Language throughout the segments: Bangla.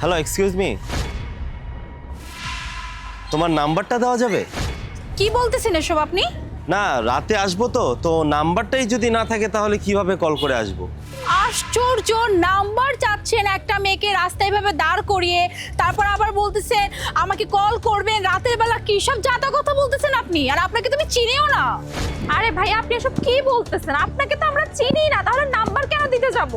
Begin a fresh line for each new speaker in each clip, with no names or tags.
হ্যালো এক্সকিউজ মি তোমার নাম্বারটা দেওয়া যাবে?
কি বলতেছেন এসব আপনি?
না রাতে আসব তো তো নাম্বারটাই যদি না থাকে তাহলে কীভাবে কল করে আসব?
আশ্চর্য নাম্বার চাচ্ছেন একটা মেয়েকে রাস্তায় ভাবে দাঁড় করিয়ে তারপর আবার বলতেছেন আমাকে কল করবেন রাতের বেলা কি সব জাতা কথা বলতেছেন আপনি? আর আপনাকে তুমি চিনিও না। আরে ভাই আপনি এসব কি বলতেছেন? আপনাকে তো আমরা চিনি না তাহলে নাম্বার কেন দিতে যাব?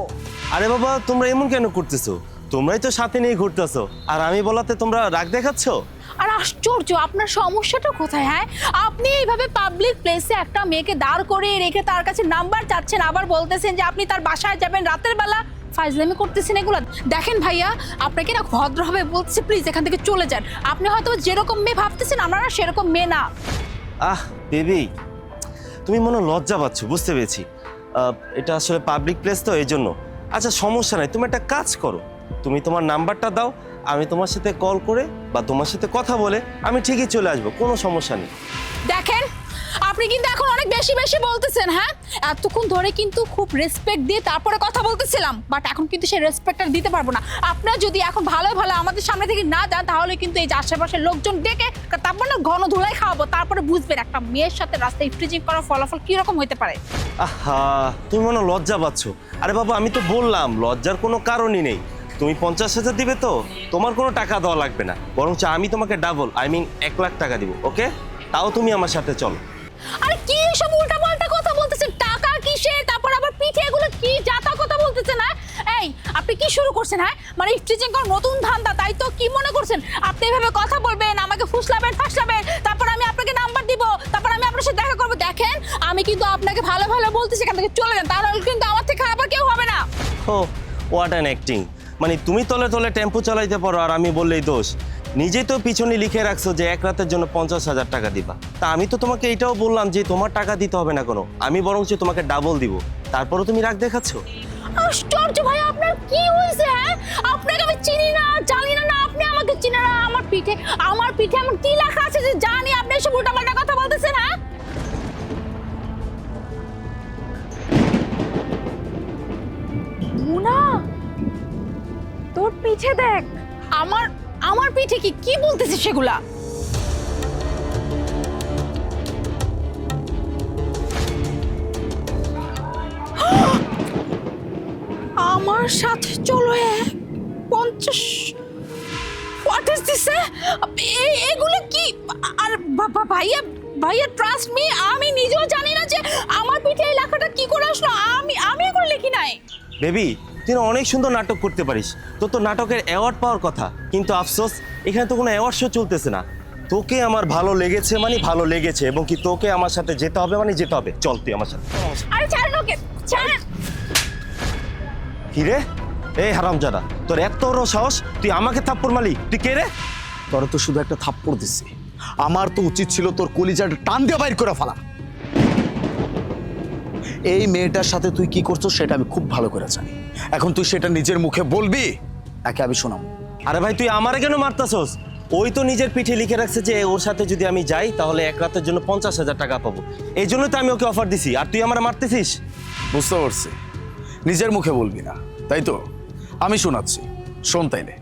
আরে বাবা তোমরা এমন কেন করতেছো? তোমরাই তো সাথে নিয়ে ঘুরতেছো। আর আমি বলাতে তোমরা রাগ দেখাচ্ছ?
আর আশ্চর্য আপনার সমস্যাটা কোথায় হ্যাঁ? আপনি এইভাবে পাবলিক প্লেসে একটা মেয়েকে দাঁড় করিয়ে রেখে তার কাছে নাম্বার চাচ্ছেন আবার বলতেছেন যে আপনি তার বাসায় যাবেন রাতের বেলা? ফাইজলামি করতেছেন এগুলো? দেখেন ভাইয়া আপনাকে না ভদ্রভাবে বলতেছে প্লিজ এখান থেকে চলে যান। আপনি হয়তো যেরকম মেয়ে ভাবতেছেন আমরা না সেরকম মেয়ে না।
আহ বেবি তুমি মনে লজ্জা পাচ্ছ বুঝতে পেরেছি। এটা আসলে পাবলিক প্লেস তো এই জন্য। আচ্ছা সমস্যা নাই তুমি একটা কাজ করো। তুমি তোমার নাম্বারটা দাও আমি তোমার সাথে কল করে বা তোমার সাথে কথা বলে আমি ঠিকই চলে আসব কোনো সমস্যা নেই।
দেখেন আপনি কিন্তু এখন অনেক বেশি বেশি বলতেছেন হ্যাঁ? এতক্ষণ ধরে কিন্তু খুব রেসপেক্ট দিয়ে তারপরে কথা বলতেছিলাম বাট এখন কিন্তু সেই রেসপেক্টটা দিতে পারব না। আপনারা যদি এখন ভালো ভালো আমাদের সামনে থেকে না যান তাহলে কিন্তু এই যে আশেপাশের লোকজন ডেকে তারপর না ঘন ধুলাই খাওয়াবো তারপরে বুঝবেন একটা মেয়ের সাথে রাস্তায় ইফটিজিং করার ফলাফল কীরকম হতে পারে।
আহা তুমি মনে লজ্জা পাচ্ছ। আরে বাবা আমি তো বললাম লজ্জার কোনো কারণই নেই। তুমি পঞ্চাশ হাজার দিবে তো? তোমার কোনো টাকা দেওয়া লাগবে না। বরঞ্চ আমি তোমাকে ডাবল আই মিন এক লাখ টাকা দিব ওকে তাও তুমি আমার সাথে চলো।
আরে কি সব উল্টা পাল্টা কথা বলতেছেন? টাকা কিসে? তারপর আবার পিঠে এগুলো কি জাতা কথা বলতেছেন হ্যাঁ? এই আপনি কি শুরু করছেন হ্যাঁ? মানে ইফটিজিং করার নতুন ধান্দা তাই তো কি মনে করছেন? আপনি এভাবে কথা বলবেন আমাকে ফুসলাবেন ফাসলাবেন তারপর আমি আপনাকে নাম্বার দিব তারপর আমি আপনার সাথে দেখা করব। দেখেন আমি কিন্তু আপনাকে ভালো ভালো বলতেছি এখান থেকে চলে যান তাহলে কিন্তু আমার থেকে খারাপ কেউ হবে না।
ও হোয়াট অ্যান অ্যাক্টিং মানে তুমি তলে তলে টেম্পো চালাইতে পারো আর আমি বললেই দোষ। নিজেই তো পিছনে লিখে রাখছো যে এক রাতের জন্য পঞ্চাশ হাজার টাকা দিবা। তা আমি তো তোমাকে এটাও বললাম যে তোমার টাকা দিতে হবে না কোনো। আমি বরঞ্চ তোমাকে ডাবল দিব। তারপরও তুমি রাগ দেখাচ্ছ?
আশ্চর্য ভাই, আপনার কি হয়েছে হ্যাঁ? আপনাকে আমি চিনি না, জানি না আপনি আমাকে চিনে না, আমার পিঠে আমার পিঠে এমন কি লেখা আছে যে জানি আপনি এসব উল্টাপাল্টা কথা বলতেছেন হ্যাঁ? পিঠে দেখ। আমার আমার পিঠে কি কি বলতেছিস সেগুলা? আমার সাথে চলো পঞ্চাশ ইজ দিস এগুলো কি? আর বাবা ভাইয়া ভাইয়া ট্রাস্ট মি আমি নিজেও জানি না যে আমার পিঠে এই লেখাটা কি করে আসলো। আমি আমি এগুলো লিখি নাই।
বেবি তুই না অনেক সুন্দর নাটক করতে পারিস। তোর তো নাটকের অ্যাওয়ার্ড পাওয়ার কথা। কিন্তু আফসোস এখানে তো কোনো অ্যাওয়ার্ড শো চলতেছে না। তোকে আমার ভালো লেগেছে মানে ভালো লেগেছে এবং কি তোকে আমার সাথে যেতে হবে মানে যেতে হবে। চল তুই আমার সাথে।
আরে ছাড়েন ওকে ছাড়েন।
কি রে? এই হারামজাদা তোর এত বড় সাহস তুই আমাকে থাপ্পড় মালি তুই কে রে?
তোরা তো শুধু একটা থাপ্পড় দিছি। আমার তো উচিত ছিল তোর কলিজাটা টান দিয়ে বাইর করে ফেলা। এই মেয়েটার সাথে তুই কি করছ সেটা আমি খুব ভালো করে জানি। এখন তুই সেটা নিজের মুখে বলবি? একে আমি শোনাম
আরে ভাই তুই আমারে কেন মারতাছস? ওই তো নিজের পিঠে লিখে রাখছে যে ওর সাথে যদি আমি যাই তাহলে এক রাতের জন্য পঞ্চাশ হাজার টাকা পাবো। এই জন্যই তো আমি ওকে অফার দিছি। আর তুই আমার মারতেছিস?
বুঝতে পারছি। নিজের মুখে বলবি না তাই তো? আমি শোনাচ্ছি। শোন তাইলে।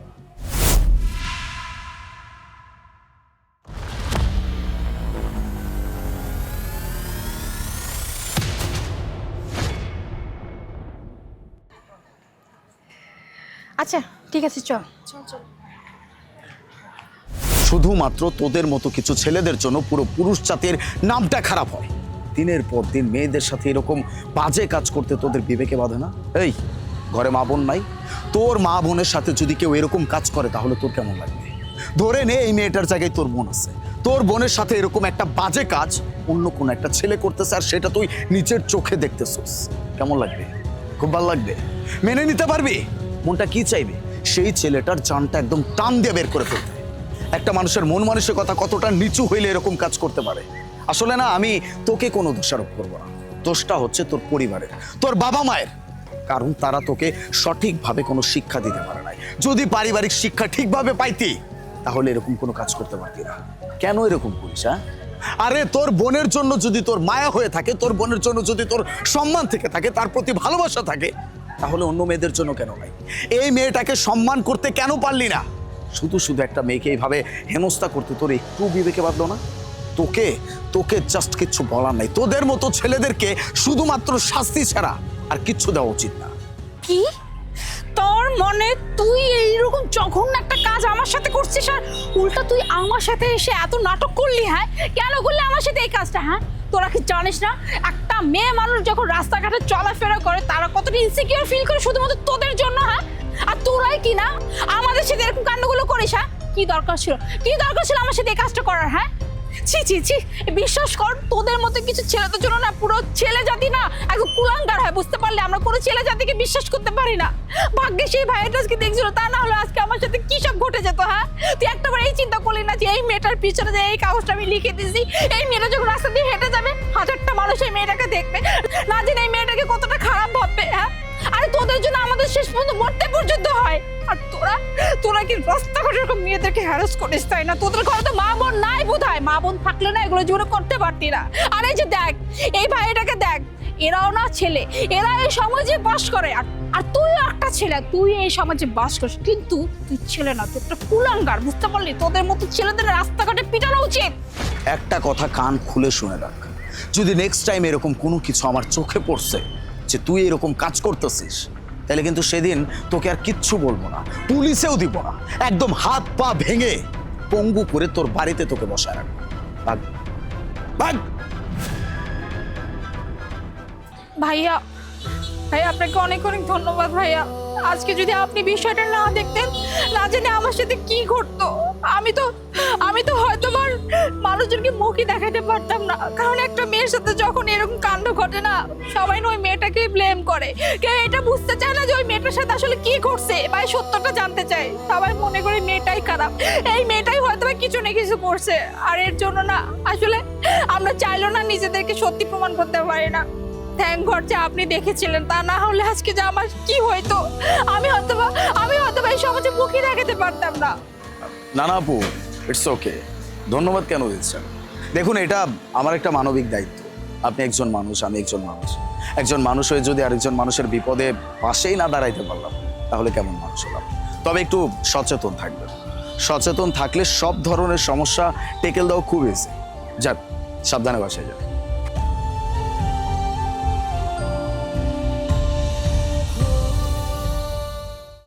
আচ্ছা ঠিক আছে চল।
শুধুমাত্র তোদের মতো কিছু ছেলেদের জন্য পুরো পুরুষ জাতির নামটা খারাপ হয়। দিনের পর দিন মেয়েদের সাথে এরকম বাজে কাজ করতে তোদের বিবেকে বাঁধে না? এই ঘরে মা বোন নাই? তোর মা বোনের সাথে যদি কেউ এরকম কাজ করে তাহলে তোর কেমন লাগবে? ধরে নে এই মেয়েটার জায়গায় তোর বোন আছে। তোর বোনের সাথে এরকম একটা বাজে কাজ অন্য কোনো একটা ছেলে করতেছে আর সেটা তুই নিজের চোখে দেখতেছিস। কেমন লাগবে? খুব ভালো লাগবে। মেনে নিতে পারবি? মনটা কি চাইবে? সেই ছেলেটার জানটা একদম টান দিয়ে বের করে ফেলতে একটা মানুষের মন মানসিকতা কতটা নিচু হইলে এরকম কাজ করতে পারে? আসলে না, আমি তোকে কোনো দোষারোপ করব না। দোষটা হচ্ছে তোর পরিবারের, তোর বাবা মায়ের। কারণ তারা তোকে সঠিকভাবে কোনো শিক্ষা দিতে পারে নাই। যদি পারিবারিক শিক্ষা ঠিকভাবে পাইতি, তাহলে এরকম কোনো কাজ করতে পারতি না। কেন এরকম করিস হ্যাঁ? আরে, তোর বোনের জন্য যদি তোর মায়া হয়ে থাকে, তোর বোনের জন্য যদি তোর সম্মান থেকে থাকে, তার প্রতি ভালোবাসা থাকে তাহলে অন্য মেয়েদের জন্য কেন নাই? এই মেয়েটাকে সম্মান করতে কেন পারলি না? শুধু শুধু একটা মেয়েকে এইভাবে হেনস্থা করতে তোর একটু বিবেকে বাঁধলো না? তোকে তোকে জাস্ট কিচ্ছু বলার নাই। তোদের মতো ছেলেদেরকে শুধুমাত্র শাস্তি ছাড়া আর কিচ্ছু দেওয়া উচিত না।
কি? তোর মনে তুই এইরকম জঘন্য একটা কাজ আমার সাথে করছিস আর উল্টা তুই আমার সাথে এসে এত নাটক করলি হ্যাঁ? কেন করলি আমার সাথে এই কাজটা হ্যাঁ? তোরা কি জানিস না, একটা মেয়ে মানুষ যখন রাস্তাঘাটে চলাফেরা করে, তারা কতটা ইনসিকিউর ফিল করে শুধুমাত্র তোদের জন্য হ্যাঁ? আর তোরাই কি না? আমাদের সাথে এরকম কাণ্ডগুলো করিস হ্যাঁ? কি দরকার ছিল? কি দরকার ছিল আমার সাথে এই কাজটা করার হ্যাঁ? ছি ছি ছি, বিশ্বাস কর, তোদের মতো কিছু ছেলেদের জন্য না পুরো ছেলে জাতি না একদম কুলাঙ্গার হয়, বুঝতে পারলে? আমরা কোনো ছেলে জাতিকে বিশ্বাস করতে পারি না। ভাগ্যে সেই আজকে দেখছিল, তা না হলে আজকে আমার সাথে কি সব ঘটে যেত হ্যাঁ? তুই একটাবার এই চিন্তা করলি না যে এই মেয়েটার পিছনে যে এই কাগজটা আমি লিখে দিয়েছি, এই মেয়েটা যখন রাস্তা দিয়ে হেঁটে যাবে, হাজারটা মানুষ এই মেয়েটাকে দেখবে। না জেনে এই মেয়েটাকে কতটা খারাপ ভাববে হ্যাঁ? আরে তোদের জন্য আমাদের শেষ পর্যন্ত মরতে পর্যন্ত হয়। আর তোরা তোরা কি রাস্তাঘাটে এরকম মেয়েদেরকে হ্যারাস করিস তাই না? তোদের ঘরে তো মা বোন নাই বোধ হয় মা বোন থাকলে না এগুলো জীবনে করতে পারতি না। আর এই যে দেখ, এই ভাইটাকে দেখ, এরাও না ছেলে, এরা এই সমাজে বাস করে। আর আর তুই একটা ছেলে, তুই এই সমাজে বাস করিস। কিন্তু তুই ছেলে না, তুই একটা কুলাঙ্গার, বুঝতে পারলি? তোদের মতো ছেলেদের রাস্তাঘাটে পিটানো উচিত।
একটা কথা কান খুলে শুনে রাখ। যদি নেক্সট টাইম এরকম কোনো কিছু আমার চোখে পড়ছে যে তুই এরকম কাজ করতেছিস, তাহলে কিন্তু সেদিন তোকে আর কিচ্ছু বলব না, পুলিশেও দিব না, একদম হাত পা ভেঙে পঙ্গু করে তোর বাড়িতে তোকে বসায় রাখব।
ভাইয়া ভাইয়া, আপনাকে অনেক অনেক ধন্যবাদ ভাইয়া। আজকে যদি আপনি বিষয়টা না দেখতেন, না জেনে আমার সাথে কি ঘটতো? আমি তো আমি তো মুখই দেখাতে পারতাম না। কারণ একটা মেয়ের সাথে যখন এরকম কাণ্ড ঘটে না, সবাই ওই মেয়েটাকে ব্লেম করে। কেউ এটা বুঝতে চায় না যে ওই মেয়েটার সাথে আসলে কি ঘটছে বা সত্যটা জানতে চায়। সবাই মনে করে মেয়েটাই খারাপ। এই মেয়েটাই হয়তো কিছু না কিছু করছে। আর এর জন্য না, আসলে আমরা চাইলেও না নিজেদেরকে সত্যি প্রমাণ করতে পারি না। থ্যাংক গড যে আপনি দেখেছিলেন। তা না হলে আজকে যে আমার কি হইতো? আমি হয়তো আমি হয়তো এই সমাজে মুখই দেখাতে পারতাম না।
না না আপু ইটস ওকে ধন্যবাদ কেন দিচ্ছেন? দেখুন, এটা আমার একটা মানবিক দায়িত্ব। আপনি একজন মানুষ, আমি একজন মানুষ। একজন মানুষ হয়ে যদি আরেকজন মানুষের বিপদে পাশেই না দাঁড়াইতে পারলাম, তাহলে কেমন মানুষ হলাম? তবে একটু সচেতন থাকবে সচেতন থাকলে সব ধরনের সমস্যা টেকেল দেওয়া খুব ইজি যাক, সাবধানে বাসায় যান।